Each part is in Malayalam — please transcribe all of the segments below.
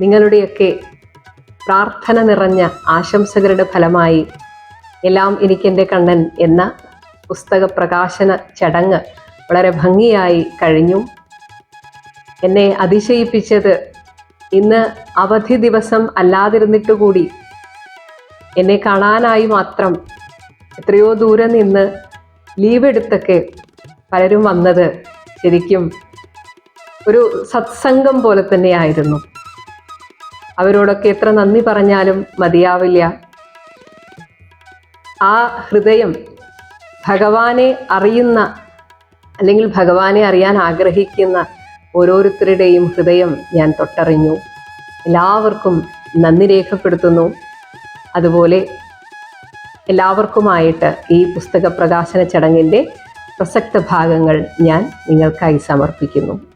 നിങ്ങളുടെയൊക്കെ പ്രാർത്ഥന നിറഞ്ഞ ആശംസകളുടെ ഫലമായി എല്ലാം എനിക്കെന്റെ കണ്ണൻ എന്ന പുസ്തക പ്രകാശന ചടങ്ങ് വളരെ ഭംഗിയായി കഴിഞ്ഞു. എന്നെ അതിശയിപ്പിച്ചത് ഇന്ന് അവധി ദിവസം അല്ലാതിരുന്നിട്ട് കൂടി എന്നെ കാണാനായി മാത്രം എത്രയോ ദൂരെ നിന്ന് ലീവ് എടുത്തൊക്കെ പലരും വന്നത് ശരിക്കും ഒരു സത്സംഗം പോലെ തന്നെയായിരുന്നു. അവരോടൊക്കെ എത്ര നന്ദി പറഞ്ഞാലും മതിയാവില്ല. ആ ഹൃദയം ഭഗവാനെ അറിയുന്ന അല്ലെങ്കിൽ ഭഗവാനെ അറിയാൻ ആഗ്രഹിക്കുന്ന ഓരോരുത്തരുടെയും ഹൃദയം ഞാൻ തൊട്ടറിഞ്ഞു. എല്ലാവർക്കും നന്ദി രേഖപ്പെടുത്തുന്നു. അതുപോലെ എല്ലാവർക്കുമായിട്ട് ഈ പുസ്തക പ്രകാശന ചടങ്ങിന്റെ പ്രസക്ത ഭാഗങ്ങൾ ഞാൻ നിങ്ങൾക്കായി സമർപ്പിക്കുന്നു.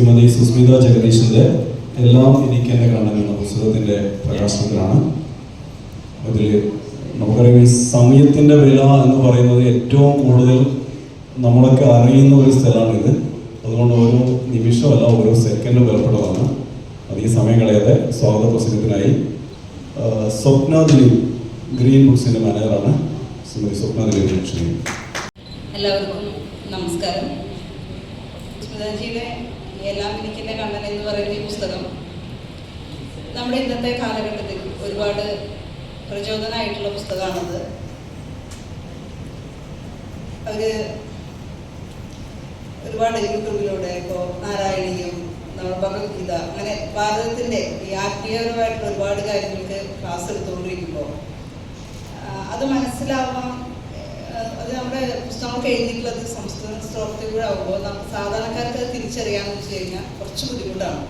ശ്രീമതി സുസ്മിത ജഗദീഷിന്റെ എല്ലാം എനിക്ക് എന്നെ കാണാൻ പുസ്തകത്തിന്റെ പ്രകാശനത്തിലാണ്. അതിൽ നമുക്കറിയാം ഈ സമയത്തിന്റെ വില എന്ന് പറയുന്നത് ഏറ്റവും കൂടുതൽ നമ്മളൊക്കെ അറിയുന്ന ഒരു സ്ഥലമാണിത് അതുകൊണ്ട് ഓരോ നിമിഷമല്ല ഓരോ സെക്കൻഡും വിലപ്പെട്ടതാണ് അത് ഈ സമയം കളയാതെ സ്വാഗത പ്രസംഗത്തിനായി. സ്വപ്ന ദിലീപ് ഗ്രീൻ ബുക്സിന്റെ മാനേജറാണ് ശ്രീമതി സ്വപ്ന ദിലീപ് ലക്ഷ്മി എല്ലാവർക്കും നമസ്കാരം. സ്മിതാജിയുടെ എല്ലാം എനിക്കെന്നെ കണ്ണൻ എന്ന് പറയുന്ന ഈ പുസ്തകം നമ്മുടെ ഇന്നത്തെ കാലഘട്ടത്തിൽ ഒരുപാട് പ്രചോദനമായിട്ടുള്ള പുസ്തകമാണത്. അവർ ഒരുപാട് യൂട്യൂബിലൂടെ ഇപ്പോൾ നാരായണീയം നമ്മുടെ ഭഗവത്ഗീത അങ്ങനെ ഭാരതത്തിന്റെ ഈ ആത്മീയപരമായിട്ടുള്ള ഒരുപാട് കാര്യങ്ങൾക്ക് ക്ലാസ് എടുത്തുകൊണ്ടിരിക്കുമ്പോൾ അത് മനസ്സിലാവാൻ അത് നമ്മുടെ പുസ്തകങ്ങളൊക്കെ എഴുതിയിട്ടുള്ളത് സംസ്കൃത സ്ട്രോക്കൂടെ ആകുമ്പോൾ നമുക്ക് സാധാരണക്കാർക്ക് അത് തിരിച്ചറിയാമെന്ന് വെച്ച് കഴിഞ്ഞാൽ കുറച്ച് ബുദ്ധിമുട്ടാണ്.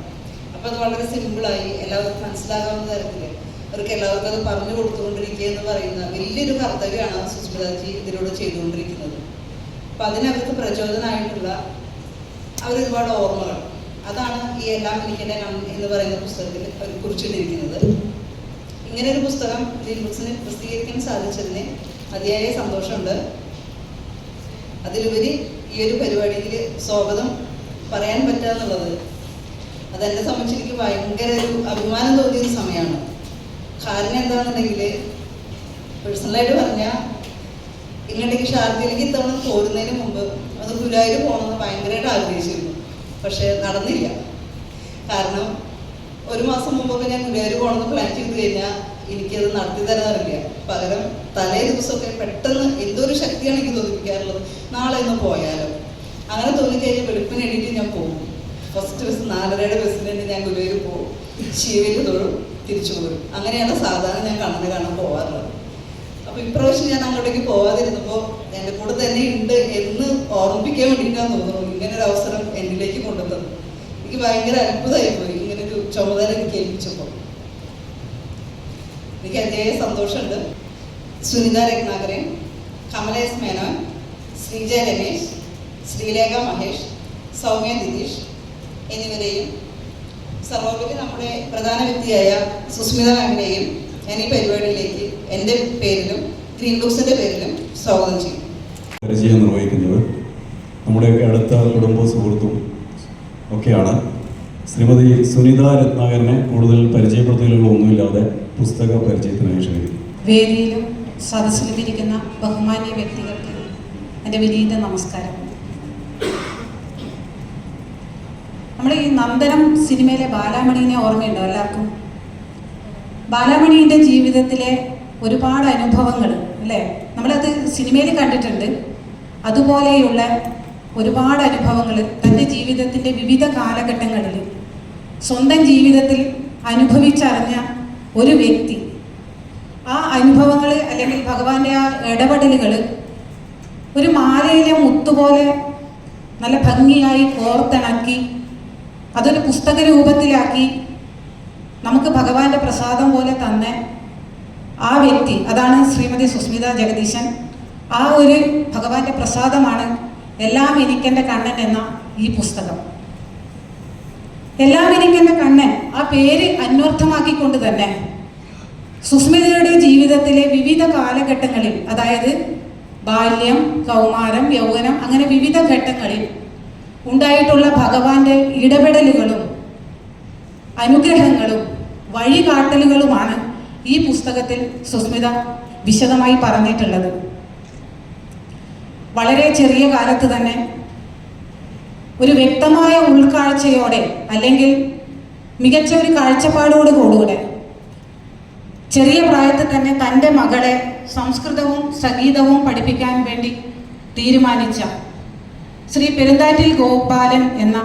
അപ്പോൾ അത് വളരെ സിമ്പിളായി എല്ലാവർക്കും മനസ്സിലാകാവുന്ന തരത്തിൽ അവർക്ക് എല്ലാവർക്കും അത് പറഞ്ഞു കൊടുത്തുകൊണ്ടിരിക്കുക എന്ന് പറയുന്ന വലിയൊരു കർത്തവ്യമാണ് സുസ്മിതാജി ഇതിലൂടെ ചെയ്തുകൊണ്ടിരിക്കുന്നത്. അപ്പം അതിനവർക്ക് പ്രചോദനമായിട്ടുള്ള അവരൊരുപാട് ഓർമ്മകൾ. അതാണ് ഈ എല്ലാം കണ്ണ് എന്ന് പറയുന്ന പുസ്തകത്തിൽ അവർ കുറിച്ചിട്ടിരിക്കുന്നത്. ഇങ്ങനെ ഒരു പുസ്തകം ഗ്രീൻ ബുക്സിന് പ്രസിദ്ധീകരിക്കാൻ സാധിച്ചതിന് അതിയായ സന്തോഷമുണ്ട്. അതിലുപരി ഈ ഒരു പരിപാടിയിൽ സ്വാഗതം പറയാൻ പറ്റുക എന്നുള്ളത് അതെന്നെ സംബന്ധിച്ച് എനിക്ക് ഭയങ്കര ഒരു അഭിമാനം തോന്നിയ ഒരു സമയമാണ്. കാരണം എന്താണെന്നുണ്ടെങ്കിൽ പേഴ്സണലായിട്ട് പറഞ്ഞാൽ ഇങ്ങോട്ടേക്ക് ഷാർജയിലേക്ക് ഇത്തവണ പോരുന്നതിന് മുമ്പ് അത് ഗുരുവായൂർ പോകണമെന്ന് ഭയങ്കരമായിട്ട് ആഗ്രഹിച്ചിരുന്നു. പക്ഷെ നടന്നില്ല. കാരണം ഒരു മാസം മുമ്പൊക്കെ ഞാൻ ഗുരുവായൂർ പോകണമെന്ന് പ്ലാൻ ചെയ്ത് കഴിഞ്ഞാൽ എനിക്കത് നടത്തി തരാറില്ല പകരം തലേ ദിവസമൊക്കെ പെട്ടെന്ന് എന്തോ ഒരു ശക്തിയാണ് എനിക്ക് തോന്നിപ്പിക്കാറുള്ളത്? നാളെ ഒന്ന് പോയാലോ? അങ്ങനെ തോന്നിക്കഴിഞ്ഞാൽ വെളുപ്പിന് എണീറ്റ് ഞാൻ പോകും ഫസ്റ്റ് ബസ് നാലരയുടെ ബസ്സിന് തന്നെ ഞാൻ ഗുരുവായൂർ പോകും ശിവയിൽ തൊഴും തിരിച്ചു പോരും. അങ്ങനെയാണ് സാധാരണ ഞാൻ കണ്ണന് കാണാൻ പോകാറുള്ളത് അപ്പൊ ഇപ്രാവശ്യം ഞാൻ അങ്ങോട്ടേക്ക് പോവാതിരുന്നപ്പോൾ എന്റെ കൂടെ തന്നെ ഉണ്ട് എന്ന് ഓർമ്മിപ്പിക്കാൻ വേണ്ടിയിട്ടാണ് തോന്നുന്നു. ഇങ്ങനെ ഒരു അവസരം എന്നിലേക്ക് കൊണ്ടുവന്നത്. എനിക്ക് ഭയങ്കര അത്ഭുതമായി പോയി. ഇങ്ങനെ ഒരു ചുമതല എനിക്ക് ഏൽപ്പിച്ചപ്പോൾ എനിക്ക് അതേ സന്തോഷമുണ്ട്. സുനിത രത്നാകരൻ കമലേഷ് മേനോൻ ശ്രീജ രമേശ് ശ്രീലേഖ മഹേഷ് സൗമ്യ നിതീഷ് എന്നിവരെയും സർവോപരി നമ്മുടെ പ്രധാന വ്യക്തിയായ സുസ്മിത മാമിനെയും ഞാൻ ഈ പരിപാടിയിലേക്ക് എന്റെ പേരിലും ഗ്രീൻ ബുക്സിന്റെ പേരിലും സ്വാഗതം ചെയ്യും പരിചയം നിർവഹിക്കുന്നവർ നമ്മുടെയൊക്കെ അടുത്ത കുടുംബ സുഹൃത്തും ഒക്കെയാണ്. ശ്രീമതി സുനിത രത്നാകരനെ കൂടുതൽ പരിചയപ്പെടുത്തലുകളൊന്നുമില്ലാതെ പുസ്തക പരിചയത്തിനായി ക്ഷണിക്കുന്നു. വേദിയിലും സദസ്സിലും ഇരിക്കുന്ന ബഹുമാന്യ വ്യക്തികൾക്ക് എന്റെ വിനീത നമസ്കാരം. നമ്മൾ ഈ നന്ദനം സിനിമയിലെ ബാലാമണീനെ ഓർമ്മയുണ്ടോ എല്ലാവർക്കും? ബാലാമണീന്റെ ജീവിതത്തിലെ ഒരുപാട് അനുഭവങ്ങൾ അല്ലേ? നമ്മളത് സിനിമയിൽ കണ്ടിട്ടുണ്ട്. അതുപോലെയുള്ള ഒരുപാട് അനുഭവങ്ങൾ തന്റെ ജീവിതത്തിന്റെ വിവിധ കാലഘട്ടങ്ങളിൽ സ്വന്തം ജീവിതത്തിൽ അനുഭവിച്ചറിഞ്ഞ ഒരു വ്യക്തി ആ അനുഭവങ്ങൾ അല്ലെങ്കിൽ ഭഗവാന്റെ ആ ഇടപെടലുകൾ ഒരു മാലയിലെ മുത്തുപോലെ നല്ല ഭംഗിയായി കോർത്തിണക്കി അതൊരു പുസ്തക രൂപത്തിലാക്കി നമുക്ക് ഭഗവാന്റെ പ്രസാദം പോലെ തന്നെ ആ വ്യക്തി അതാണ് ശ്രീമതി സുസ്മിത ജഗദീശൻ. ആ ഒരു ഭഗവാന്റെ പ്രസാദമാണ് എല്ലാം എനിക്കെന്റെ കണ്ണൻ എന്ന ഈ പുസ്തകം. എല്ലാം എനിക്കെന്റെ കണ്ണൻ ആ പേര് അന്വർത്ഥമാക്കിക്കൊണ്ട് തന്നെ സുസ്മിതയുടെ ജീവിതത്തിലെ വിവിധ കാലഘട്ടങ്ങളിൽ അതായത് ബാല്യം കൗമാരം യൗവനം അങ്ങനെ വിവിധ ഘട്ടങ്ങളിൽ ഉണ്ടായിട്ടുള്ള ഭഗവാന്റെ ഇടപെടലുകളും അനുഗ്രഹങ്ങളും വഴികാട്ടലുകളുമാണ് ഈ പുസ്തകത്തിൽ സുസ്മിത വിശദമായി പറഞ്ഞിട്ടുള്ളത്. വളരെ ചെറിയ കാലത്ത് തന്നെ ഒരു വ്യക്തമായ ഉൾക്കാഴ്ചയോടെ അല്ലെങ്കിൽ മികച്ച ഒരു കാഴ്ചപ്പാടോട് ചെറിയ പ്രായത്തിൽ തന്നെ തന്റെ മകളെ സംസ്കൃതവും സംഗീതവും പഠിപ്പിക്കാൻ വേണ്ടി തീരുമാനിച്ച ശ്രീ പെരുന്താറ്റിൽ ഗോപാലൻ എന്ന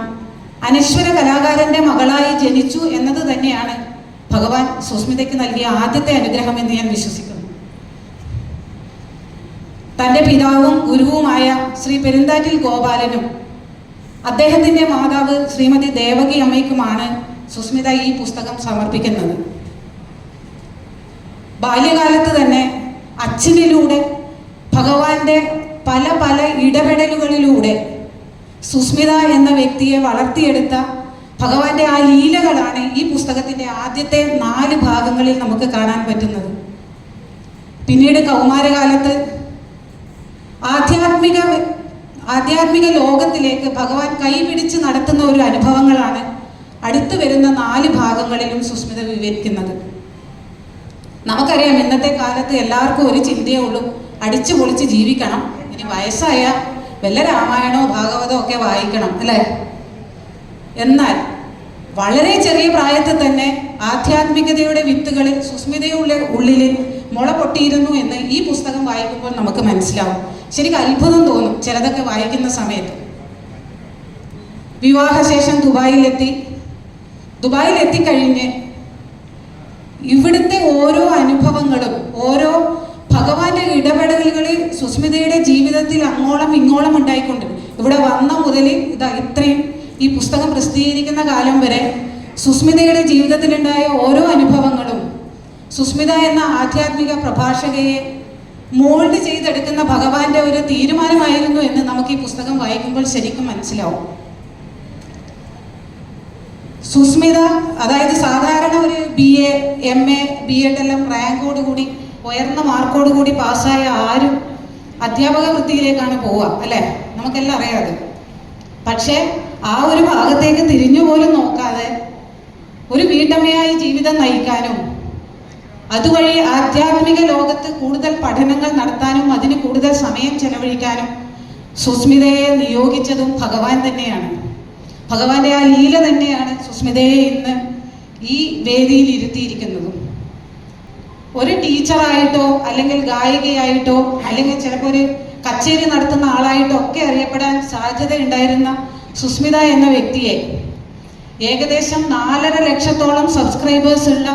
അനശ്വര കലാകാരന്റെ മകളായി ജനിച്ചു എന്നത് തന്നെയാണ് ഭഗവാൻ സുസ്മിതയ്ക്ക് നൽകിയ ആദ്യത്തെ അനുഗ്രഹം എന്ന് ഞാൻ വിശ്വസിക്കുന്നു. തന്റെ പിതാവും ഗുരുവുമായ ശ്രീ പെരുന്താറ്റിൽ ഗോപാലനും അദ്ദേഹത്തിന്റെ മാതാവ് ശ്രീമതി ദേവകി അമ്മയ്ക്കുമാണ് സുസ്മിത ഈ പുസ്തകം സമർപ്പിക്കുന്നത്. ബാല്യകാലത്ത് തന്നെ അച്ഛനിലൂടെ ഭഗവാന്റെ പല പല ഇടപെടലുകളിലൂടെ സുസ്മിത എന്ന വ്യക്തിയെ വളർത്തിയെടുത്ത ഭഗവാന്റെ ആ ലീലകളാണ് ഈ പുസ്തകത്തിന്റെ ആദ്യത്തെ നാല് ഭാഗങ്ങളിൽ നമുക്ക് കാണാൻ പറ്റുന്നത്. പിന്നീട് കൗമാരകാലത്ത് ആധ്യാത്മിക ആധ്യാത്മിക ലോകത്തിലേക്ക് ഭഗവാൻ കൈപിടിച്ച് നടത്തുന്ന ഒരു അനുഭവങ്ങളാണ് അടുത്തു വരുന്ന നാല് ഭാഗങ്ങളിലും സുസ്മിത വിവരിക്കുന്നത്. നമുക്കറിയാം ഇന്നത്തെ കാലത്ത് എല്ലാവർക്കും ഒരു ചിന്തയേ ഉള്ളൂ. അടിച്ചു പൊളിച്ച് ജീവിക്കണം. ഇനി വയസ്സായ വല്ല രാമായണോ ഭാഗവതോ ഒക്കെ വായിക്കണം അല്ലേ? എന്നാൽ വളരെ ചെറിയ പ്രായത്തിൽ തന്നെ ആധ്യാത്മികതയുടെ വിത്തുകളിൽ സുസ്മിതയുടെ ഉള്ളിൽ മുള പൊട്ടിയിരുന്നു എന്ന് ഈ പുസ്തകം വായിക്കുമ്പോൾ നമുക്ക് മനസ്സിലാവും. ശരിക്കും അത്ഭുതം തോന്നും ചിലതൊക്കെ വായിക്കുന്ന സമയത്ത്. വിവാഹശേഷം ദുബായിലെത്തി. ദുബായിൽ എത്തിക്കഴിഞ്ഞ് ഇവിടുത്തെ ഓരോ അനുഭവങ്ങളും ഓരോ ഭഗവാന്റെ ഇടപെടലുകൾ സുസ്മിതയുടെ ജീവിതത്തിൽ അങ്ങോളം ഇങ്ങോളം ഉണ്ടായിക്കൊണ്ട്. ഇവിടെ വന്ന മുതൽ ഇതാ ഇത്രയും ഈ പുസ്തകം പ്രസിദ്ധീകരിക്കുന്ന കാലം വരെ സുസ്മിതയുടെ ജീവിതത്തിലുണ്ടായ ഓരോ അനുഭവങ്ങളും സുസ്മിത എന്ന ആധ്യാത്മിക പ്രഭാഷകയെ മോൾഡ് ചെയ്തെടുക്കുന്ന ഭഗവാന്റെ ഒരു തീരുമാനമായിരുന്നു എന്ന് നമുക്ക് ഈ പുസ്തകം വായിക്കുമ്പോൾ ശരിക്കും മനസ്സിലാവും. സുസ്മിത അതായത് സാധാരണ ഒരു B A M A B Ed എല്ലാം റാങ്കോട് കൂടി ഉയർന്ന മാർക്കോട് കൂടി പാസ്സായ ആരും അധ്യാപക വൃത്തിയിലേക്കാണ് പോവുക അല്ലേ? നമുക്കെല്ലാം അറിയാം അത്. പക്ഷേ ആ ഒരു ഭാഗത്തേക്ക് തിരിഞ്ഞു പോലും നോക്കാതെ ഒരു വീട്ടമ്മയായി ജീവിതം നയിക്കാനും അതുവഴി ആധ്യാത്മിക ലോകത്ത് കൂടുതൽ പഠനങ്ങൾ നടത്താനും അതിന് കൂടുതൽ സമയം ചെലവഴിക്കാനും സുസ്മിതയെ നിയോഗിച്ചതും ഭഗവാൻ തന്നെയാണ്. ഭഗവാന്റെ ആ ലീല തന്നെയാണ് സുസ്മിതയെ ഇന്ന് ഈ വേദിയിൽ ഇരുത്തിയിരിക്കുന്നതും. ഒരു ടീച്ചറായിട്ടോ അല്ലെങ്കിൽ ഗായികയായിട്ടോ അല്ലെങ്കിൽ ചിലപ്പോൾ ഒരു കച്ചേരി നടത്തുന്ന ആളായിട്ടോ ഒക്കെ അറിയപ്പെടാൻ സാധ്യത ഉണ്ടായിരുന്ന സുസ്മിത എന്ന വ്യക്തിയെ ഏകദേശം നാലര ലക്ഷത്തോളം സബ്സ്ക്രൈബേഴ്സ് ഉള്ള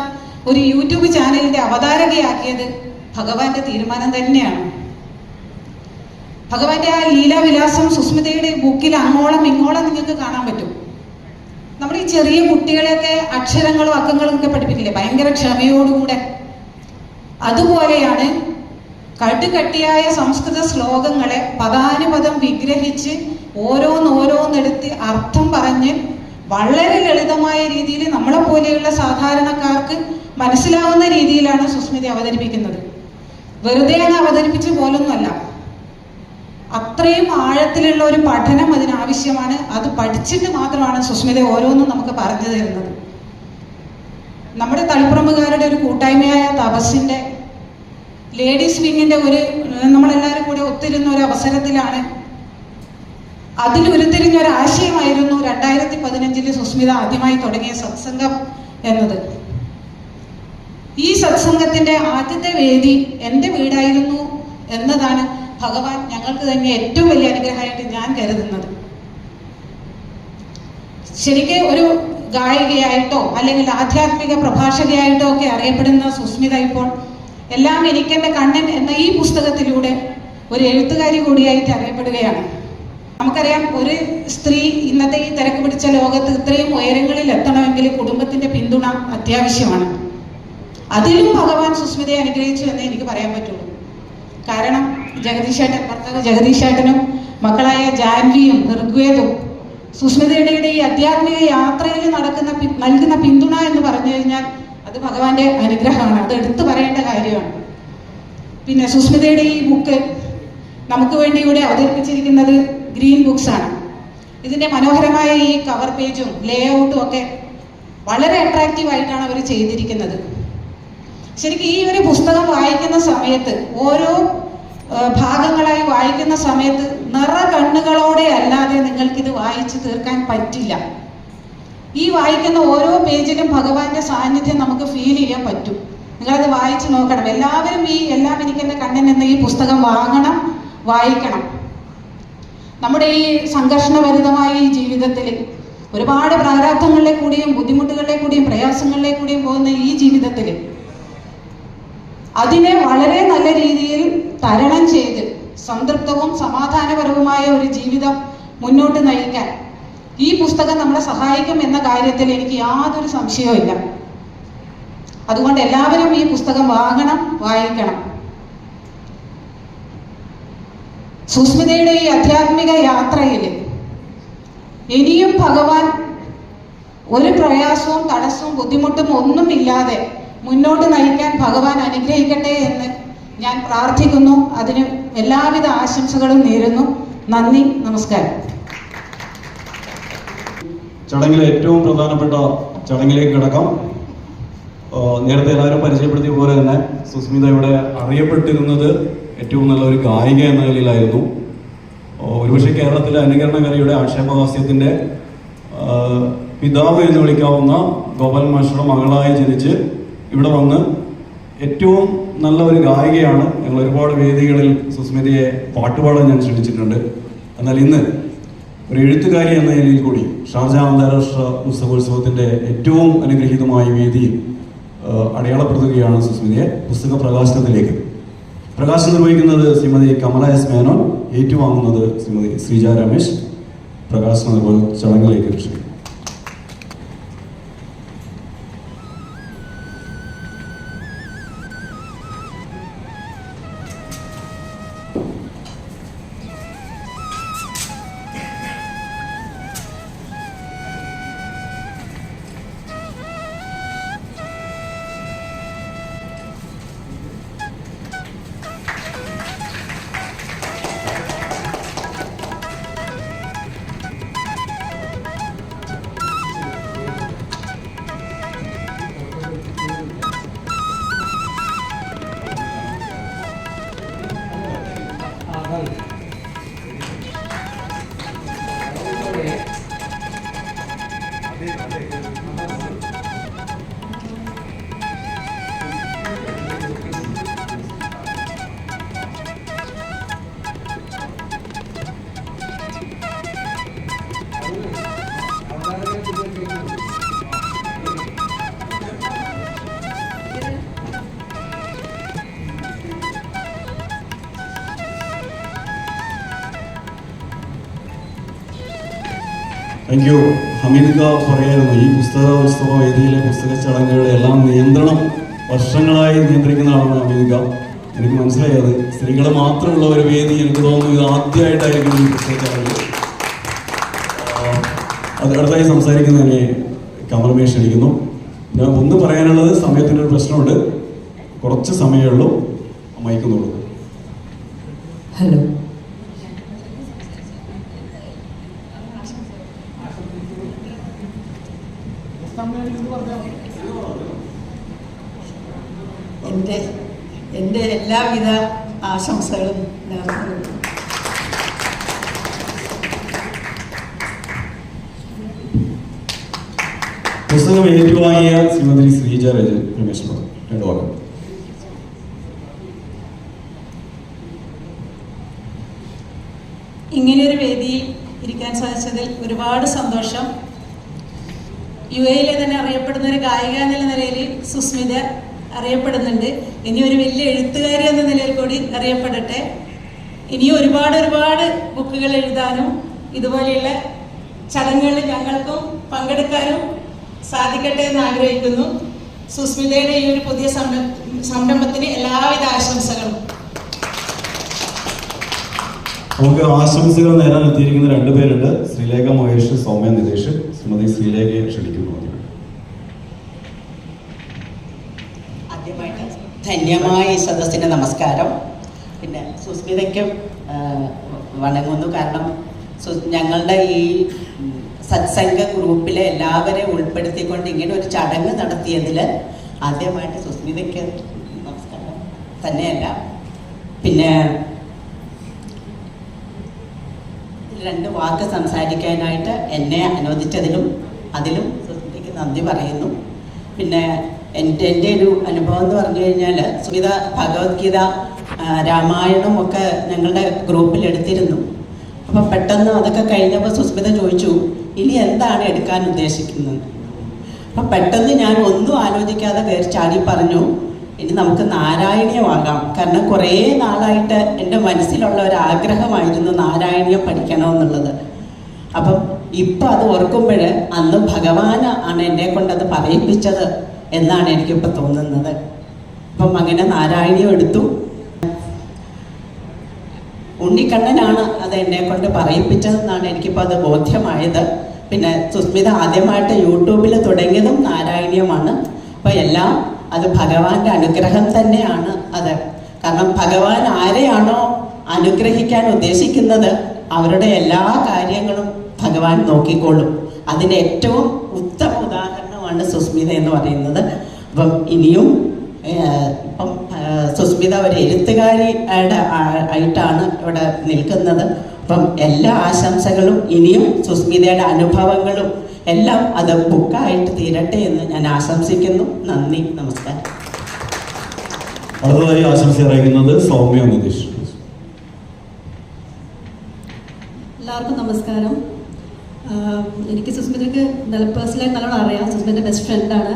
ഒരു യൂട്യൂബ് ചാനലിന്റെ അവതാരകയാക്കിയത് ഭഗവാന്റെ തീരുമാനം തന്നെയാണ്. ഭഗവാന്റെ ആ ലീലാവിലാസം സുസ്മിതയുടെ ബുക്കിൽ അങ്ങോളം ഇങ്ങോളം നിങ്ങൾക്ക് കാണാൻ പറ്റും. നമ്മൾ ഈ ചെറിയ കുട്ടികളെയൊക്കെ അക്ഷരങ്ങളും അക്കങ്ങളും ഒക്കെ പഠിപ്പിക്കില്ലേ? ഭയങ്കര ക്ഷമയോടുകൂടെ. അതുപോലെയാണ് കടുകട്ടിയായ സംസ്കൃത ശ്ലോകങ്ങളെ പദാനുപദം വിഗ്രഹിച്ച് ഓരോന്നോരോന്നെടുത്ത് അർത്ഥം പറഞ്ഞ് വളരെ ലളിതമായ രീതിയിൽ നമ്മളെ പോലെയുള്ള സാധാരണക്കാർക്ക് മനസ്സിലാവുന്ന രീതിയിലാണ് സുസ്മിത അവതരിപ്പിക്കുന്നത്. വെറുതെ അങ്ങ് അവതരിപ്പിച്ച പോലൊന്നുമല്ല. അത്രയും ആഴത്തിലുള്ള ഒരു പഠനം അതിനാവശ്യമാണ്. അത് പഠിച്ചിട്ട് മാത്രമാണ് സുസ്മിത ഓരോന്നും നമുക്ക് പറഞ്ഞു തരുന്നത്. നമ്മുടെ തളിപ്പുറമ്പുകാരുടെ ഒരു കൂട്ടായ്മയായ തപസ്സിന്റെ ലേഡീസ് വിങ്ങിന്റെ ഒരു നമ്മളെല്ലാവരും കൂടെ ഒത്തിരുന്ന ഒരു അവസരത്തിലാണ്. അതിൽ ഉരുത്തിരിഞ്ഞ ഒരു ആശയമായിരുന്നു രണ്ടായിരത്തി പതിനഞ്ചിൽ സുസ്മിത ആദ്യമായി തുടങ്ങിയ സത്സംഗം എന്നത്. ഈ സത്സംഗത്തിന്റെ ആദ്യത്തെ വേദി എന്റെ വീടായിരുന്നു എന്നതാണ് ഭഗവാൻ ഞങ്ങൾക്ക് തന്നെ ഏറ്റവും വലിയ അനുഗ്രഹമായിട്ട് ഞാൻ കരുതുന്നത്. ശരിക്കും ഒരു ഗായികയായിട്ടോ അല്ലെങ്കിൽ ആധ്യാത്മിക പ്രഭാഷകയായിട്ടോ ഒക്കെ അറിയപ്പെടുന്ന സുസ്മിത ഇപ്പോൾ എല്ലാം എനിക്കെന്റെ കണ്ണൻ എന്ന ഈ പുസ്തകത്തിലൂടെ ഒരു എഴുത്തുകാരി കൂടിയായിട്ട് അറിയപ്പെടുകയാണ്. നമുക്കറിയാം ഒരു സ്ത്രീ ഇന്നത്തെ ഈ തിരക്ക് പിടിച്ച ലോകത്ത് ഇത്രയും ഉയരങ്ങളിൽ എത്തണമെങ്കിൽ കുടുംബത്തിന്റെ പിന്തുണ അത്യാവശ്യമാണ്. അതിലും ഭഗവാൻ സുസ്മിതയെ അനുഗ്രഹിച്ചു എന്നേ എനിക്ക് പറയാൻ പറ്റുള്ളൂ. കാരണം ജഗദീഷേട്ടൻ ഭർത്താവ് ജഗദീഷേട്ടനും മക്കളായ ജാൻവിയും ഋഗ്വേദും സുസ്മിതയുടെ ഈ ആധ്യാത്മിക യാത്രയിൽ നടക്കുന്ന നൽകുന്ന പിന്തുണ എന്ന് പറഞ്ഞു കഴിഞ്ഞാൽ അത് ഭഗവാന്റെ അനുഗ്രഹമാണ്. അത് എടുത്തു പറയേണ്ട കാര്യമാണ്. പിന്നെ സുസ്മിതയുടെ ഈ ബുക്ക് നമുക്ക് വേണ്ടി ഇവിടെ അവതരിപ്പിച്ചിരിക്കുന്നത് ഗ്രീൻ ബുക്സ് ആണ്. ഇതിന്റെ മനോഹരമായ ഈ കവർ പേജും ലേ ഔട്ടും ഒക്കെ വളരെ അട്രാക്റ്റീവ് ആയിട്ടാണ് അവർ ചെയ്തിരിക്കുന്നത്. ശരിക്കും ഈ ഒരു പുസ്തകം വായിക്കുന്ന സമയത്ത് ഓരോ ഭാഗങ്ങളായി വായിക്കുന്ന സമയത്ത് നിറ കണ്ണുകളോടെ അല്ലാതെ നിങ്ങൾക്കിത് വായിച്ചു തീർക്കാൻ പറ്റില്ല. ഈ വായിക്കുന്ന ഓരോ പേജിലും ഭഗവാന്റെ സാന്നിധ്യം നമുക്ക് ഫീൽ ചെയ്യാൻ പറ്റും. നിങ്ങളത് വായിച്ചു നോക്കണം. എല്ലാവരും ഈ എല്ലാം എനിക്ക് എന്റെ കണ്ണൻ എന്ന ഈ പുസ്തകം വാങ്ങണം വായിക്കണം. നമ്മുടെ ഈ സംഘർഷണഭരിതമായ ഈ ജീവിതത്തിൽ ഒരുപാട് പ്രാരാബ്ദങ്ങളിലെ കൂടിയും ബുദ്ധിമുട്ടുകളിലെ കൂടിയും പ്രയാസങ്ങളിലെ കൂടിയും പോകുന്ന ഈ ജീവിതത്തിൽ അതിനെ വളരെ നല്ല രീതിയിൽ തരണം ചെയ്ത് സംതൃപ്തവും സമാധാനപരവുമായ ഒരു ജീവിതം മുന്നോട്ട് നയിക്കാൻ ഈ പുസ്തകം നമ്മളെ സഹായിക്കും എന്ന കാര്യത്തിൽ എനിക്ക് യാതൊരു സംശയവുമില്ല അതുകൊണ്ട് എല്ലാവരും ഈ പുസ്തകം വാങ്ങണം വായിക്കണം. സുസ്മിതയുടെ ഈ ആധ്യാത്മിക യാത്രയിൽ ഇനിയും ഭഗവാൻ ഒരു പ്രയാസവും തടസ്സവും ബുദ്ധിമുട്ടും ഒന്നുമില്ലാതെ മുന്നോട്ട് നയിക്കാൻ ഭഗവാൻ അനുഗ്രഹിക്കട്ടെ എന്ന് ഞാൻ പ്രാർത്ഥിക്കുന്നു. അതിന് എല്ലാവിധ ആശംസകളും നേരുന്നു. നന്ദി നമസ്കാരം. ചടങ്ങിലെ ഏറ്റവും പ്രധാനപ്പെട്ട ചടങ്ങിലേക്ക് കിടക്കാം. നേരത്തെ എല്ലാവരും പരിചയപ്പെടുത്തിയ പോലെ തന്നെ സുസ്മിത ഇവിടെ അറിയപ്പെട്ടിരുന്നത് ഏറ്റവും നല്ല ഒരു ഗായിക എന്ന നിലയിലായിരുന്നു. ഒരുപക്ഷെ കേരളത്തിലെ അനുകരണകലയുടെ ആക്ഷേപഹാസ്യത്തിന്റെ പിതാവ് എന്ന് വിളിക്കാവുന്ന ഗോപാൽ മാഷയുടെ മകളായി ജനിച്ച് ഇവിടെ വന്ന് ഏറ്റവും നല്ല ഒരു ഗായികയാണ്. ഞങ്ങൾ ഒരുപാട് വേദികളിൽ സുസ്മിതയെ പാട്ടുപാടാൻ ഞാൻ ശ്രമിച്ചിട്ടുണ്ട്. എന്നാൽ ഇന്ന് ഒരു എഴുത്തുകാരി എന്ന നിലയിൽ കൂടി ഷാർജ അന്താരാഷ്ട്ര പുസ്തകോത്സവത്തിന്റെ ഏറ്റവും അനുഗ്രഹീതമായ വേദിയിൽ അടയാളപ്പെടുത്തുകയാണ് സുസ്മിതയെ പുസ്തക പ്രകാശനത്തിലേക്ക്. പ്രകാശനം നിർവഹിക്കുന്നത് ശ്രീമതി കമല എസ് മേനോൻ ഏറ്റുവാങ്ങുന്നത് ശ്രീമതി ശ്രീജ രമേശ്. പ്രകാശന ചടങ്ങിലേക്ക് ക്ഷണിക്കുന്നു താങ്ക് യു. ഹമീദ്ക പറയായിരുന്നു ഈ പുസ്തകോത്സവ വേദിയിലെ പുസ്തക ചടങ്ങുകളുടെ എല്ലാം നിയന്ത്രണം വർഷങ്ങളായി നിയന്ത്രിക്കുന്ന ആളാണ് ഹമീദ്ക. എനിക്ക് മനസ്സിലായി അത് സ്ത്രീകൾ മാത്രമുള്ള ഒരു വേദി എനിക്ക് തോന്നുന്നു ഇത് ആദ്യമായിട്ടായിരിക്കും ഈ പുസ്തക ചടങ്ങ് അത് അടുത്തായി സംസാരിക്കുന്നതിനെ കമൽമേ ക്ഷണിക്കുന്നു. ഞാൻ ഒന്ന് പറയാനുള്ളത് സമയത്തിന്റെ ഒരു പ്രശ്നമുണ്ട്. കുറച്ച് സമയമേ ഉള്ളൂ. മയക്കുന്നുള്ളൂ ഹലോ. എന്റെ എന്റെ എല്ലാവിധ ആശംസകളും നേർന്നു പുസ്തകം ഏറ്റുവാങ്ങിയ ശ്രീമതി ശ്രീജ രജൻ രമേശ് രണ്ട് വാക്ക്. ഇങ്ങനെയൊരു വേദിയിൽ ഇരിക്കാൻ സാധിച്ചതിൽ ഒരുപാട് സന്തോഷം. യു എയിലെ തന്നെ അറിയപ്പെടുന്ന ഒരു ഗായിക എന്നുള്ള നിലയിൽ സുസ്മിത അറിയപ്പെടുന്നുണ്ട്. ഇനി ഒരു വലിയ എഴുത്തുകാരി എന്ന നിലയിൽ കൂടി അറിയപ്പെടട്ടെ. ഇനി ഒരുപാട് ഒരുപാട് ബുക്കുകൾ എഴുതാനും ഇതുപോലെയുള്ള ചടങ്ങുകളിൽ ഞങ്ങൾക്കും പങ്കെടുക്കാനും സാധിക്കട്ടെ എന്ന് ആഗ്രഹിക്കുന്നു. സുസ്മിതയുടെ ഈ ഒരു പുതിയ സംരം- സംരംഭത്തിന് എല്ലാവിധ ആശംസകളും. നമുക്ക് ആശംസകൾ നേരാൻ എത്തിയിരിക്കുന്ന രണ്ടുപേരുണ്ട്. ശ്രീലേഖ മഹേഷ് സൗമ്യ നിതേഷ്. ശ്രീമതി ശ്രീലേഖയെ ക്ഷണിക്കുന്നു ആദ്യമായിട്ട് ധന്യമായ ഈ സദസ്സിന് നമസ്കാരം. പിന്നെ സുസ്മിതയ്ക്കും വണങ്ങുന്നു. കാരണം ഞങ്ങളുടെ ഈ സത്സംഗ ഗ്രൂപ്പിലെ എല്ലാവരെയും ഉൾപ്പെടുത്തിക്കൊണ്ട് ഇങ്ങനെ ഒരു ചടങ്ങ് നടത്തിയതിൽ ആദ്യമായിട്ട് സുസ്മിതയ്ക്ക് നമസ്കാരം. തന്നെയല്ല. പിന്നെ രണ്ട് വാക്ക് സംസാരിക്കാനായിട്ട് എന്നെ അനുവദിച്ചതിലും അതിലും സുസ്മിതയ്ക്ക് നന്ദി പറയുന്നു. പിന്നെ എന്റെ എന്റെ ഒരു അനുഭവം എന്ന് പറഞ്ഞു കഴിഞ്ഞാൽ സുഗീത ഭഗവത്ഗീത രാമായണം ഒക്കെ ഞങ്ങളുടെ ഗ്രൂപ്പിൽ എടുത്തിരുന്നു. അപ്പം പെട്ടെന്ന് അതൊക്കെ കഴിഞ്ഞപ്പോൾ സുസ്മിത ചോദിച്ചു ഇനി എന്താണ് എടുക്കാൻ ഉദ്ദേശിക്കുന്നത്? അപ്പം പെട്ടെന്ന് ഞാൻ ഒന്നും ആലോചിക്കാതെ കയറി ചാടി പറഞ്ഞു ഇനി നമുക്ക് നാരായണീയമാകാം. കാരണം കുറേ നാളായിട്ട് എന്റെ മനസ്സിലുള്ള ഒരു ആഗ്രഹമായിരുന്നു നാരായണീയം പഠിക്കണമെന്നുള്ളത്. അപ്പം ഇപ്പം അത് ഓർക്കുമ്പോൾ അന്ന് ഭഗവാൻ ആണ് എന്നെ കൊണ്ടത് പറയിപ്പിച്ചത്. എന്നാണ് എനിക്കിപ്പോൾ തോന്നുന്നത്. അപ്പം അങ്ങനെ നാരായണീയം എടുത്തു. ഉണ്ണിക്കണ്ണനാണ് അത് എന്നെ കൊണ്ട് പറയിപ്പിച്ചതെന്നാണ് എനിക്കിപ്പോൾ അത് ബോധ്യമായത്. പിന്നെ സുസ്മിത ആദ്യമായിട്ട് യൂട്യൂബിൽ തുടങ്ങിയതും നാരായണീയമാണ്. അപ്പോൾ എല്ലാം അത് ഭഗവാന്റെ അനുഗ്രഹം തന്നെയാണ് അത്. കാരണം ഭഗവാൻ ആരെയാണോ അനുഗ്രഹിക്കാൻ ഉദ്ദേശിക്കുന്നത് അവരുടെ എല്ലാ കാര്യങ്ങളും ഭഗവാൻ നോക്കിക്കോളും അതിന് ഏറ്റവും ഉത്തമ ഉദാഹരണമാണ് സുസ്മിത എന്ന് പറയുന്നത്. അപ്പം ഇനിയും ഇപ്പം സുസ്മിത ഒരു എഴുത്തുകാരിയുടെ ആയിട്ടാണ് ഇവിടെ നിൽക്കുന്നത്. അപ്പം എല്ലാ ആശംസകളും ഇനിയും സുസ്മിതയുടെ അനുഭവങ്ങളും എല്ലാം അത് ബുക്കായിട്ട് തീരട്ടെ എന്ന് ഞാൻ ആശംസിക്കുന്നു. നന്ദി നമസ്കാരം. അടുത്തതായി ആശംസ അറിയിക്കുന്നത് സൗമ്യ നിതീഷ്. എല്ലാവർക്കും നമസ്കാരം. എനിക്ക് സുസ്മിതയ്ക്ക് നല്ല പേഴ്സണലായി നല്ലോണം അറിയാം. സുസ്മിതന്റെ ബെസ്റ്റ് ഫ്രണ്ടാണ്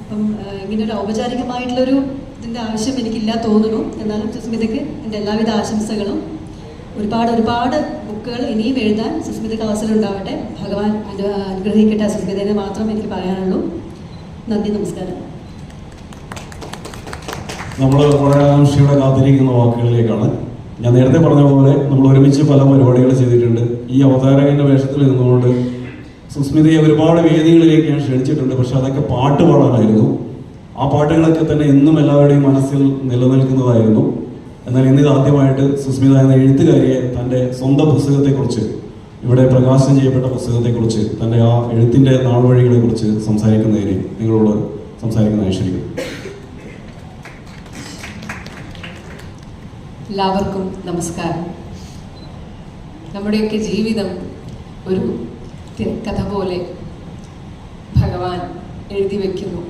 അപ്പം ഇങ്ങനെ ഒരു ഔപചാരികമായിട്ടുള്ളൊരു ഇതിന്റെ ആവശ്യം എനിക്കില്ല തോന്നുന്നു. എന്നാലും സുസ്മിതയ്ക്ക് എന്റെ എല്ലാവിധ ആശംസകളും. ഒരുപാട് ഒരുപാട് ബുക്കുകൾ ഇനിയും എഴുതാൻ സുസ്മിതയ്ക്ക് അവസരം ഉണ്ടാവട്ടെ. ഭഗവാൻ അനു അനുഗ്രഹിക്കട്ടെ സുസ്മിതേനെ മാത്രം എനിക്ക് പറയാനുള്ളൂ. നന്ദി നമസ്കാരം. നമ്മൾ ആകാംക്ഷയോടെ കാത്തിരിക്കുന്ന വാക്കുകളിലേക്കാണ്. ഞാൻ നേരത്തെ പറഞ്ഞ പോലെ നമ്മൾ ഒരുമിച്ച് പല പരിപാടികൾ ചെയ്തിട്ടുണ്ട്. ഈ അവതാരകന്റെ വേഷത്തിൽ നിന്നുകൊണ്ട് സുസ്മിതയെ ഒരുപാട് വേദികളിലേക്ക് ഞാൻ ക്ഷണിച്ചിട്ടുണ്ട്. പക്ഷെ അതൊക്കെ പാട്ട് പാടാനായിരുന്നു. ആ പാട്ടുകളൊക്കെ തന്നെ എന്നും എല്ലാവരുടെയും മനസ്സിൽ നിലനിൽക്കുന്നതായിരുന്നു. എന്നാൽ ഇന്ന് ആദ്യമായിട്ട് സുസ്മിത എന്ന എഴുത്തുകാരിയെ തന്റെ സ്വന്തം പുസ്തകത്തെക്കുറിച്ച് ഇവിടെ പ്രകാശനം ചെയ്യപ്പെട്ട പുസ്തകത്തെക്കുറിച്ച് തന്റെ ആ എഴുത്തിന്റെ നാൾവഴികളെക്കുറിച്ച് സംസാരിക്കുന്നതിനെ നിങ്ങളോട് സംസാരിക്കുന്ന ക്ഷണിക്കുന്നു. എല്ലാവർക്കും നമസ്കാരം. നമ്മുടെയൊക്കെ ജീവിതം ഒരു തിരക്കഥ പോലെ ഭഗവാൻ എഴുതി വയ്ക്കുന്നു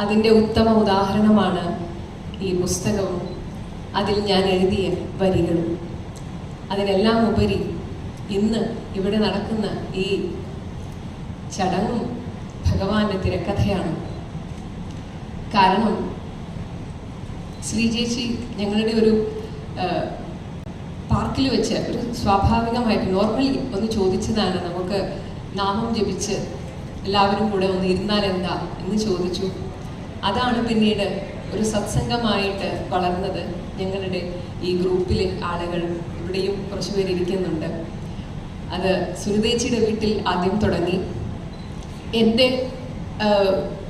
അതിന്റെ ഉത്തമ ഉദാഹരണമാണ് ഈ പുസ്തകവും അതിൽ ഞാൻ എഴുതിയ വരികളും. അതിനെല്ലാം ഉപരി ഇന്ന് ഇവിടെ നടക്കുന്ന ഈ ചടങ്ങും ഭഗവാന്റെ തിരക്കഥയാണ്. കാരണം ശ്രീ ചേച്ചി ഞങ്ങളുടെ ഒരു പാർക്കിൽ വെച്ച് ഒരു സ്വാഭാവികമായിട്ട് നോർമലി ഒന്ന് ചോദിച്ചതാണ്. നമുക്ക് നാമം ജപിച്ച് എല്ലാവരും കൂടെ ഒന്ന് ഇരുന്നാൽ എന്താ എന്ന് ചോദിച്ചു. അതാണ് പിന്നീട് ഒരു സത്സംഗമായിട്ട് വളർന്നത് ഞങ്ങളുടെ ഈ ഗ്രൂപ്പിലെ ആളുകൾ ഇവിടെയും കുറച്ച് പേര് ഇരിക്കുന്നുണ്ട്. അത് സുനിതേച്ചിയുടെ വീട്ടിൽ ആദ്യം തുടങ്ങി. എന്റെ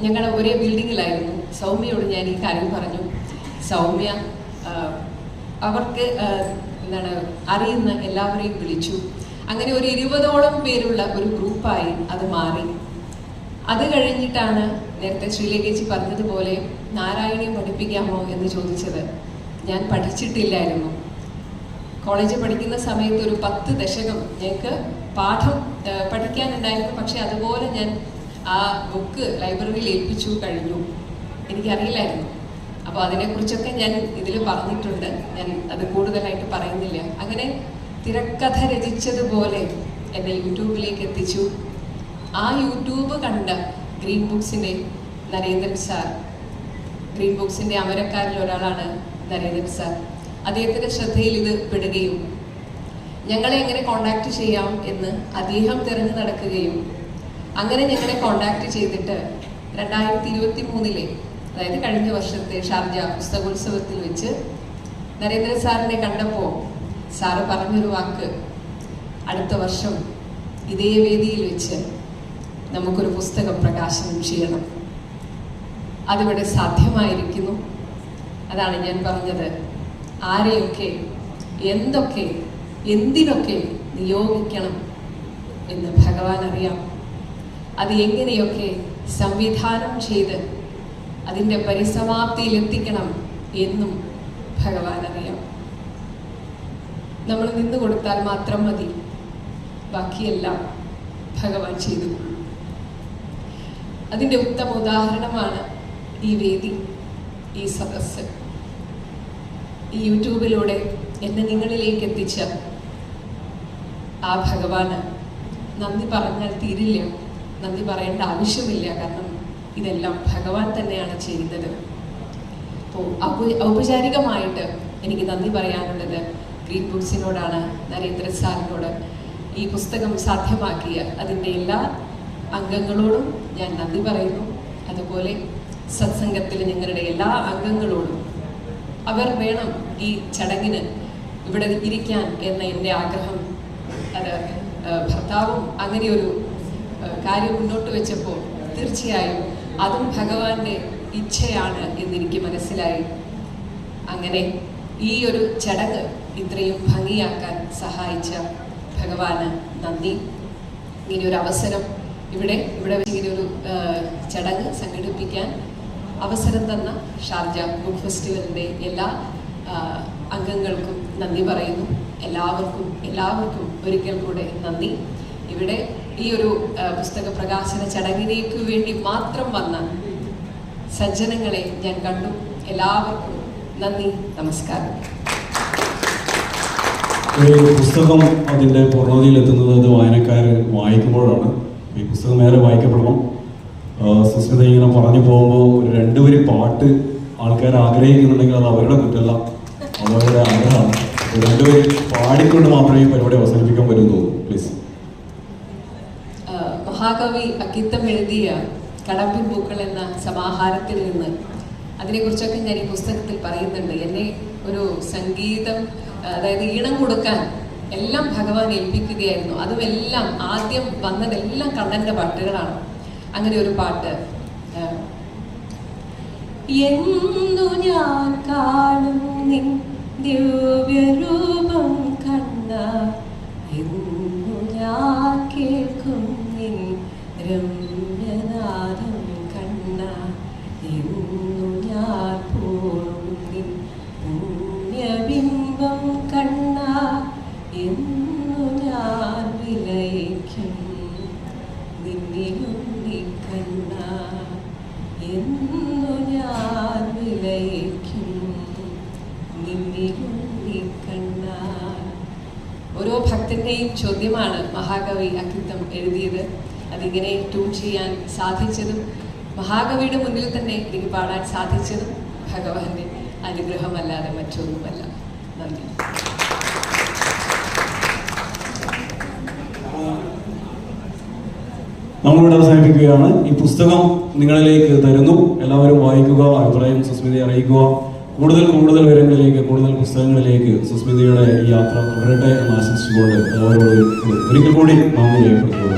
ഞങ്ങളുടെ ഒരേ ബിൽഡിങ്ങിലായിരുന്നു സൗമ്യയോട് ഞാൻ ഈ കാര്യം പറഞ്ഞു. സൗമ്യ അവർക്ക് എന്താണ് അറിയുന്ന എല്ലാവരെയും വിളിച്ചു. അങ്ങനെ ഒരു ഇരുപതോളം പേരുള്ള ഒരു ഗ്രൂപ്പായി അത് മാറി. അത് കഴിഞ്ഞിട്ടാണ് നേരത്തെ ശ്രീലേഖേച്ചി പറഞ്ഞതുപോലെ നാരായണീയം പഠിപ്പിക്കാമോ എന്ന് ചോദിച്ചത്. ഞാൻ പഠിച്ചിട്ടില്ലായിരുന്നു. കോളേജിൽ പഠിക്കുന്ന സമയത്ത് ഒരു പത്ത് ദശകം ഞങ്ങൾക്ക് പാഠം പഠിക്കാനുണ്ടായിരുന്നു. പക്ഷെ അതുപോലെ ഞാൻ ആ ബുക്ക് ലൈബ്രറിയിൽ ഏൽപ്പിച്ചു കഴിഞ്ഞു. എനിക്കറിയില്ലായിരുന്നു. അപ്പോൾ അതിനെക്കുറിച്ചൊക്കെ ഞാൻ ഇതിൽ പറഞ്ഞിട്ടുണ്ട്. ഞാൻ അത് കൂടുതലായിട്ട് പറയുന്നില്ല. അങ്ങനെ തിരക്കഥ രചിച്ചതുപോലെ എന്നെ യൂട്യൂബിലേക്ക് എത്തിച്ചു. ആ യൂട്യൂബ് കണ്ട ഗ്രീൻ ബുക്സിന്റെ നരേന്ദ്രൻ സാർ ഗ്രീൻ ബുക്സിന്റെ അമരക്കാരിൽ ഒരാളാണ് നരേന്ദ്രൻ സാർ. അദ്ദേഹത്തിന്റെ ശ്രദ്ധയിൽ ഇത് പെടുകയും ഞങ്ങളെ എങ്ങനെ കോണ്ടാക്ട് ചെയ്യാം എന്ന് അദ്ദേഹം തിരഞ്ഞു നടക്കുകയും അങ്ങനെ ഞങ്ങളെ കോണ്ടാക്ട് ചെയ്തിട്ട് രണ്ടായിരത്തി ഇരുപത്തി മൂന്നിലെ അതായത് കഴിഞ്ഞ വർഷത്തെ ഷാർജ പുസ്തകോത്സവത്തിൽ വെച്ച് നരേന്ദ്ര സാറിനെ കണ്ടപ്പോൾ സാറ് പറഞ്ഞൊരു വാക്ക് അടുത്ത വർഷം ഇതേ വേദിയിൽ വെച്ച് നമുക്കൊരു പുസ്തകം പ്രകാശനം ചെയ്യണം. അതിവിടെ സാധ്യമായിരിക്കുന്നു. അതാണ് ഞാൻ പറഞ്ഞത്. ആരെയൊക്കെ എന്തൊക്കെ എന്തിനൊക്കെ നിയോഗിക്കണം എന്ന് ഭഗവാൻ അറിയാം അത് എങ്ങനെയൊക്കെ സംവിധാനം ചെയ്ത് അതിന്റെ പരിസമാപ്തിയിൽ എത്തിക്കണം എന്നും ഭഗവാൻ അറിയാം. നമ്മൾ നിന്ന് കൊടുത്താൽ മാത്രം മതി. ബാക്കിയെല്ലാം ഭഗവാൻ ചെയ്തു അതിന്റെ ഉത്തമ ഉദാഹരണമാണ് ഈ വേദി ഈ സദസ്സ്. ഈ യൂട്യൂബിലൂടെ എന്നെ നിങ്ങളിലേക്ക് എത്തിച്ച ആ ഭഗവാന് നന്ദി പറഞ്ഞാൽ തീരില്ല. നന്ദി പറയേണ്ട ആവശ്യമില്ല. കാരണം ഇതെല്ലാം ഭഗവാൻ തന്നെയാണ് ചെയ്യുന്നത് അപ്പോൾ ഔപചാരികമായിട്ട് എനിക്ക് നന്ദി പറയാനുള്ളത് ഗ്രീൻ ബുക്സിനോടാണ് നരേന്ദ്ര സാറിനോട്. ഈ പുസ്തകം സാധ്യമാക്കിയ അതിന്റെ എല്ലാ അംഗങ്ങളോടും ഞാൻ നന്ദി പറയുന്നു. അതുപോലെ സത്സംഗത്തിൽ നിങ്ങളുടെ എല്ലാ അംഗങ്ങളോടും അവർ വേണം ഈ ചടങ്ങിന് ഇവിടെ ഇരിക്കാൻ എന്ന എന്റെ ആഗ്രഹം. അത് ഭർത്താവും അങ്ങനെയൊരു കാര്യം മുന്നോട്ട് വെച്ചപ്പോൾ തീർച്ചയായും അതും ഭഗവാന്റെ ഇച്ഛയാണ് എന്നെനിക്ക് മനസ്സിലായി. അങ്ങനെ ഈ ഒരു ചടങ്ങ് ഇത്രയും ഭംഗിയാക്കാൻ സഹായിച്ച ഭഗവാന് നന്ദി. ഇങ്ങനെ ഒരു അവസരം ഇവിടെ ഇവിടെ വെച്ച് ഇങ്ങനെ ഒരു ചടങ്ങ് സംഘടിപ്പിക്കാൻ അവസരം തന്ന ഷാർജ ബുക്ക് ഫെസ്റ്റിവലിന്റെ എല്ലാ അംഗങ്ങൾക്കും നന്ദി പറയുന്നു. എല്ലാവർക്കും എല്ലാവർക്കും ഒരിക്കൽ കൂടെ നന്ദി. ഇവിടെ ഈ ഒരു പുസ്തക പ്രകാശന ചടങ്ങിലേക്ക് വേണ്ടി മാത്രം വന്ന സജ്ജനങ്ങളെ ഞാൻ കണ്ടു. എല്ലാവർക്കും നന്ദി നമസ്കാരം. ഒരു പുസ്തകം അതിന്റെ പൂർണതയിലെത്തുന്നത് അത് വായനക്കാർ വായിക്കുമ്പോഴാണ്. ഈ പുസ്തകം ഏറെ വായിക്കപ്പെടണം. സുസ്മിത ഇങ്ങനെ പറഞ്ഞു പോകുമ്പോൾ ഒരു രണ്ടുപേര് പാട്ട് ആൾക്കാർ ആഗ്രഹിക്കുന്നുണ്ടെങ്കിൽ അത് അവരുടെ കുറ്റമല്ല അവരുടെ ആഗ്രഹമാണ്. രണ്ടുപേരും പാടിക്കൊണ്ട് മാത്രമേ പരിപാടി അവസാനിപ്പിക്കാൻ പറ്റുമെന്ന് തോന്നുന്നു. പ്ലീസ് മഹാകവി അക്കിത്തം എഴുതിയ കടമ്പിൻ പൂക്കൾ എന്ന സമാഹാരത്തിൽ നിന്ന് അതിനെക്കുറിച്ചൊക്കെ ഞാൻ ഈ പുസ്തകത്തിൽ പറയുന്നുണ്ട്. എന്നെ ഒരു സംഗീതം അതായത് ഈണം കൊടുക്കാൻ എല്ലാം ഭഗവാൻ ഏൽപ്പിക്കുകയായിരുന്നു. അതുമെല്ലാം ആദ്യം വന്നതെല്ലാം കണ്ണന്റെ പാട്ടുകളാണ്. അങ്ങനെ ഒരു പാട്ട് എന്നു ഞാൻ കാണും ദിവ്യരൂപം കണ്ണ എന്നു ഞാൻ കേൾക്കും നിൻ കണ്ണ. എന്നു ഞാൻ നിൻ പുണ്യബിംബം കണ്ണ. എന്നു ഞാൻ വിലയിക്കും നിന്നിലുണ്ടി കണ്ണ. എന്നു ഞാൻ വിലയിക്കും നിന്നിലുണ്ടി കണ്ണ. ഓരോ ഭക്തന്റെയും ചോദ്യമാണ് മഹാകവി അക്കിത്തം എഴുതിയത്. അതിങ്ങനെ ട്യൂൺ ചെയ്യാൻ സാധിച്ചതും മഹാകവിയുടെ മുന്നിൽ തന്നെ എനിക്ക് പാടാൻ സാധിച്ചതും ഭഗവാന്റെ അനുഗ്രഹമല്ലാതെ മറ്റൊന്നുമല്ല. നന്ദി. നമ്മളിവിടെ അവസാനിപ്പിക്കുകയാണ്. ഈ പുസ്തകം നിങ്ങളിലേക്ക് തരുന്നു. എല്ലാവരും വായിക്കുക അഭിപ്രായം സുസ്മിതയെ അറിയിക്കുക. കൂടുതൽ കൂടുതൽ വിവരങ്ങളിലേക്ക് കൂടുതൽ പുസ്തകങ്ങളിലേക്ക് സുസ്മിതയുടെ ഈ യാത്ര തുടരട്ടെ എന്ന് ആശംസിച്ചുകൊണ്ട് എല്ലാവരോടും ഒരിക്കൽ കൂടി നന്ദി രേഖപ്പെടുത്തുന്നു.